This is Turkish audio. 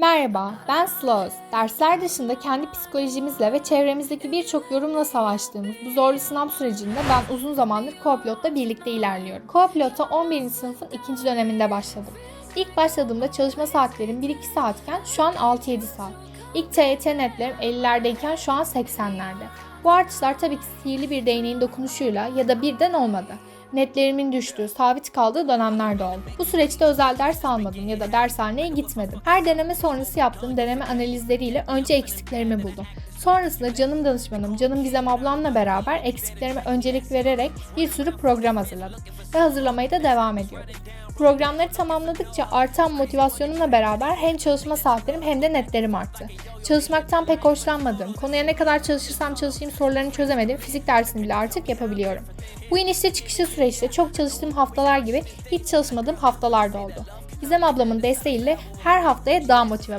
Merhaba, ben Sloz. Dersler dışında kendi psikolojimizle ve çevremizdeki birçok yorumla savaştığımız bu zorlu sınav sürecinde ben uzun zamandır Co-Pilot'la birlikte ilerliyorum. Co-Pilot'a 11. sınıfın ikinci döneminde başladım. İlk başladığımda çalışma saatlerim 1-2 saatken şu an 6-7 saat. İlk TYT netlerim 50'lerdeyken şu an 80'lerde. Bu artışlar tabii ki sihirli bir değneğin dokunuşuyla ya da birden olmadı netlerimin düştüğü, sabit kaldığı dönemler de oldu. Bu süreçte özel ders almadım ya da dershaneye gitmedim. Her deneme sonrası yaptığım deneme analizleriyle önce eksiklerimi buldum. Sonrasında canım danışmanım, canım Gizem ablamla beraber eksiklerime öncelik vererek bir sürü program hazırladım. Ve hazırlamaya da devam ediyorum. Programları tamamladıkça artan motivasyonumla beraber hem çalışma saatlerim hem de netlerim arttı. Çalışmaktan pek hoşlanmadığım, konuya ne kadar çalışırsam çalışayım sorularını çözemediğim fizik dersini bile artık yapabiliyorum. Bu inişte çıkışlı süreçte çok çalıştığım haftalar gibi hiç çalışmadığım haftalar da oldu. Gizem ablamın desteğiyle her haftaya daha motive